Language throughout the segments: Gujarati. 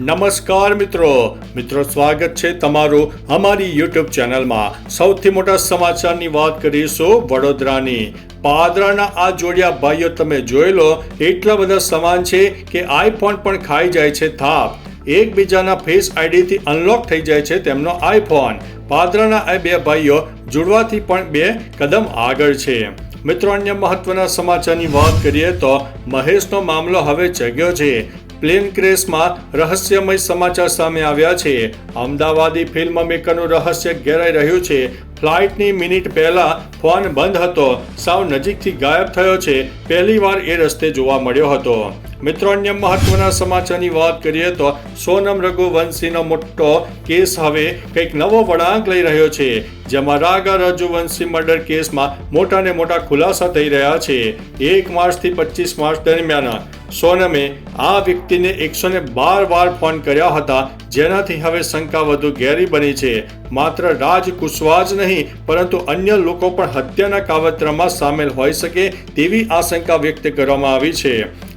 નમસ્કાર મિત્રો. મિત્રો, સ્વાગત છે તમારું અમારી યુટ્યુબ ચેનલમાં. સૌથી મોટા સમાચારની વાત કરીશું વડોદરાની. પાદરાના આ જોડિયા ભાઈઓ તમે જોઈ લો, એટલા બધા સમાન છે કે આઈફોન પણ ખાઈ જાય છે થાપ. એકબીજાના ફેસ આઈડીથી અનલોક થઈ જાય છે તેમનો આઈફોન. પાદરાના આ બે ભાઈઓ જોડવાથી પણ બે કદમ આગળ છે. મિત્રો, અન્ય મહત્વના સમાચારની વાત કરીએ તો મહેશનો મામલો હવે જગ્યો છે. પ્લેન ક્રેશમાં રહસ્યમય સમાચાર સામે આવ્યા છે. અમદાવાદી ફિલ્મ મેકરનું રહસ્ય ઘેરાઈ રહ્યું છે. ફ્લાઇટની મિનિટ પહેલા ફોન બંધ હતો. સાવ નજીકથી ગાયબ થયો છે. પહેલીવાર એ રસ્તે જોવા મળ્યો હતો. મિત્રો, અન્ય મહત્વના સમાચારની વાત કરીએ તો સોનમ રઘુવંશીનો મોટો કેસ હવે કંઈક નવો વળાંક લઈ રહ્યો છે. જેમાં રાગા રઘુવંશી મર્ડર કેસમાં મોટા ને મોટા ખુલાસા થઈ રહ્યા છે. એક માર્ચથી પચીસ માર્ચ દરમિયાન સોનમે આ વ્યક્તિને એકસો ને બાર વાર ફોન કર્યા હતા. જેનાથી હવે શંકા વધુ ઘેરી બની છે. માત્ર રાજ કુશવાહ જ નહીં, પરંતુ અન્ય લોકો પણ હત્યાના કાવતરામાં સામેલ હોઈ શકે તેવી આશંકા વ્યક્ત કરવામાં આવી છે.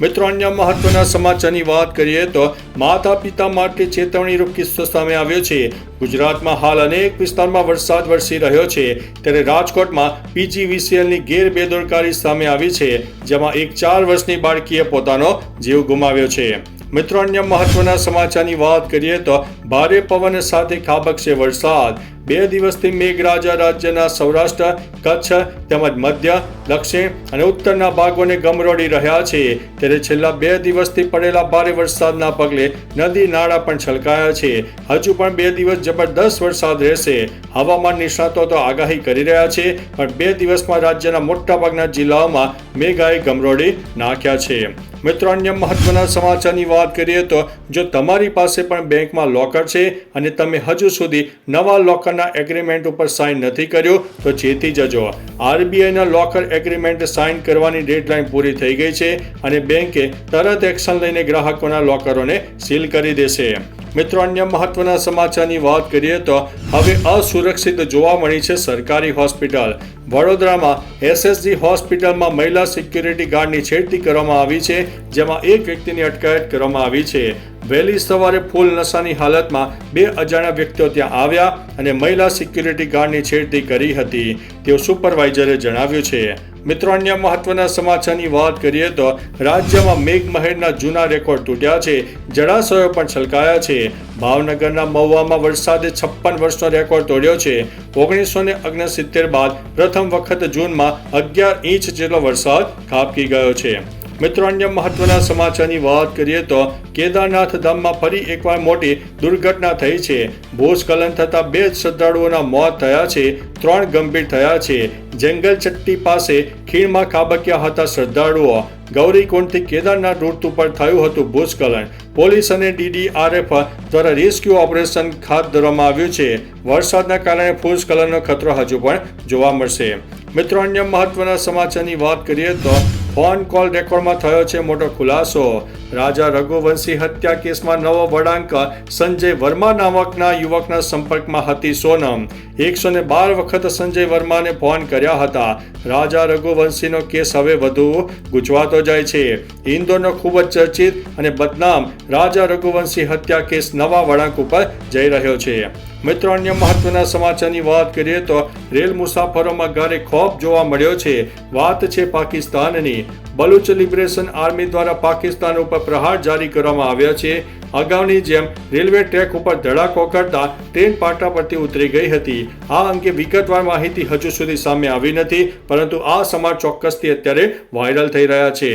મિત્રો, અન્ય મહત્વના સમાચારની વાત કરીએ તો માતા પિતા માટે ચેતવણીરૂપ કિસ્સો સામે આવ્યો છે. ગુજરાતમાં હાલ અનેક વિસ્તારમાં વરસાદ વરસી રહ્યો છે. ત્યારે રાજકોટમાં પીજીવીસીએલની ગેરબેદરકારી સામે આવી છે, જેમાં એક ચાર વર્ષની બાળકીએ પોતાનો જીવ ગુમાવ્યો છે. મિત્રો, અન્ય મહત્વના સમાચારની વાત કરીએ તો ભારે પવન સાથે ખાબકશે વરસાદ. બે દિવસથી મેઘરાજા રાજ્યના સૌરાષ્ટ્ર, કચ્છ તેમજ મધ્ય, દક્ષિણ અને ઉત્તરના ભાગોને ગમરોડી રહ્યા છે. ત્યારે છેલ્લા બે દિવસથી પડેલા ભારે વરસાદના પગલે નદી નાળા પણ છલકાયા છે. હજુ પણ બે દિવસ જબરદસ્ત વરસાદ રહેશે. હવામાન નિષ્ણાતો તો આગાહી કરી રહ્યા છે, પણ બે દિવસમાં રાજ્યના મોટાભાગના જિલ્લાઓમાં મેઘાએ ગમરોડી નાખ્યા છે. મિત્રો, અન્ય મહત્વના સમાચારની વાત કરીએ તો જો તમારી પાસે પણ બેંકમાં લોકર છે અને તમે હજુ સુધી નવા લોકરના એગ્રીમેન્ટ ઉપર સાઇન નથી કર્યો, તો ચેતી જજો. આરબીઆઈના લોકર એગ્રીમેન્ટ સાઇન કરવાની ડેડલાઇન પૂરી થઈ ગઈ છે અને બેંકે તરત એક્શન લઈને ગ્રાહકોના લોકરોને સીલ કરી દેશે. મિત્રો, અન્ય મહત્વના સમાચારની વાત કરીએ તો હવે અસુરક્ષિત જોવા મળી છે સરકારી હોસ્પિટલ. વડોદરામાં એસએસજી હોસ્પિટલમાં મહિલા સિક્યુરિટી ગાર્ડની છેડતી કરવામાં આવી છે, જેમાં એક વ્યક્તિની અટકાયત કરવામાં આવી છે. વહેલી સવારે ફૂલ નશાની હાલતમાં બે અજાણ્યા વ્યક્તિઓ ત્યાં આવ્યા અને મહિલા સિક્યુરિટી ગાર્ડની છેડતી કરી હતી. તેવું સુપરવાઇઝરે જણાવ્યું છે. મિત્રો, અન્ય મહત્વના સમાચારની વાત કરીએ તો રાજ્યમાં મેઘમહેરના જૂના રેકોર્ડ તૂટ્યા છે. જળાશયો પણ છલકાયા છે. ભાવનગરના મહુવામાં વરસાદે છપ્પન વર્ષનો રેકોર્ડ તોડ્યો છે. ઓગણીસો ને ઓગણસિત્તેર બાદ પ્રથમ વખત જૂનમાં અગિયાર ઇંચ જેટલો વરસાદ ખાબકી ગયો છે. મિત્રો, અન્ય મહત્વના સમાચારની વાત કરીએ તો કેદારનાથ ધામમાં ફરી એકવાર મોટી દુર્ઘટના થઈ છે. ભૂસ્ખલન થતાં બે શ્રદ્ધાળુઓના મોત થયા છે, ત્રણ ગંભીર થયા છે. જંગલ ચટ્ટી પાસે ખીણમાં ખાબક્યા હતા શ્રદ્ધાળુઓ. ગૌરીકુંડથી કેદારનાથ રૂટ ઉપર થયું હતું ભૂસ્ખલન. પોલીસ અને ડીડીઆરએફ દ્વારા રેસ્ક્યુ ઓપરેશન હાથ ધરવામાં આવ્યું છે. વરસાદના કારણે ભૂસ્ખલનનો ખતરો હજુ પણ જોવા મળશે. મિત્રો, અન્ય મહત્વના સમાચારની વાત કરીએ તો ફોન કોલ રેકોર્ડમાં થયો છે મોટો ખુલાસો. રાજા રઘુવંશી હત્યા કેસમાં નવો વળાંક. સંજય વર્મા નામકના યુવકના સંપર્કમાં હતી સોનમ. એકસો ને બાર વખત સંજય વર્માને ફોન કર્યા હતા. રાજા રઘુવંશીનો કેસ હવે વધુ ગૂંચવાતો જાય છે. ઇન્દોરનો ખૂબ જ ચર્ચિત અને બદનામ રાજા રઘુવંશી હત્યા કેસ નવા વળાંક ઉપર જઈ રહ્યો છે. મિત્રો, અન્ય મહત્વના સમાચારની વાત કરીએ તો રેલ મુસાફરોમાં ગારે ખોફ જોવા મળ્યો છે. વાત છે પાકિસ્તાનની. બલુચ લિબરેશન આર્મી દ્વારા પાકિસ્તાન ઉપર પ્રહાર જારી કરવામાં આવ્યા છે. અગાઉની જેમ રેલવે ટ્રેક ઉપર ધડાકો કરતા ટ્રેન પાટા પરથી ઉતરી ગઈ હતી. આ અંગે વિગતવાર માહિતી હજુ સુધી સામે આવી નથી, પરંતુ આ સમાચાર ચોક્કસથી અત્યારે વાયરલ થઈ રહ્યા છે.